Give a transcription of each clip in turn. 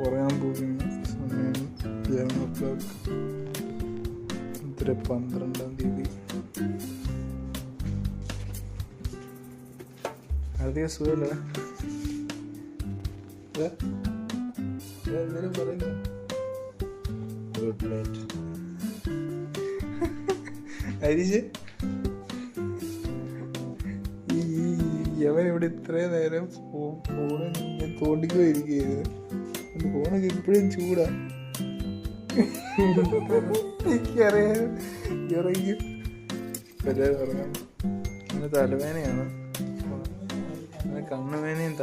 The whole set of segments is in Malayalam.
പറയാൻ പോകുന്ന സമയം ലെവൻ ഓ ക്ലോക്ക് ഇത്ര പന്ത്രണ്ടാം തീയതി. അധികം സുഖമല്ലേ എന്തേലും പറയുന്നു? ഗുഡ് നൈറ്റ് ഇവിടെ ഇത്രയും നേരം ഫോണിൽ തോണ്ടിക്കുമായിരിക്കും ഫോണൊക്കെ ഇപ്പോഴും ചൂടാ. എനിക്കറിയാം. ഇറങ്ങി. എല്ലാവരും ഇറങ്ങാം. അങ്ങനെ തലവേദനയാണ്. അങ്ങനെ കണ്ണുവേനയും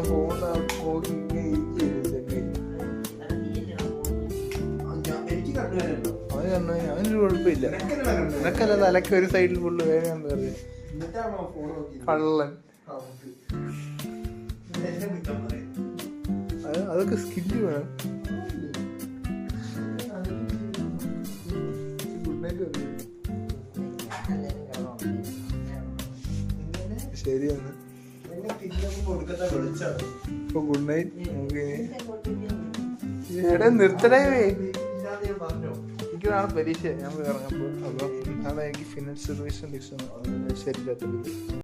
ഫോൺ നോക്കി ഇങ്ങനെ കണ്ടുവരുന്നുണ്ടോ അവന് കണ്ണുവേദന അവനൊരു കുഴപ്പമില്ല. നിനക്കല്ല തലക്ക് ഒരു സൈഡിൽ ഫുള്ള് വേദനയാന്ന് പറഞ്ഞു കള്ളൻ. അതൊക്കെ സ്കില്ല് വേണം. ശരിയാണ്. ഇപ്പൊ ഗുഡ് നൈറ്റ് നമുക്ക് എടാ നിർത്തടേ ഇല്ലാതെ ഞാൻ പറഞ്ഞോ? എനിക്ക് നാളെ പരീക്ഷ. ഞാൻ ഇറങ്ങുമ്പോൾ അപ്പോൾ നാളെ എനിക്ക് ഫിനാൻസ് സർവീസ് ശരിയില്ലാത്തത്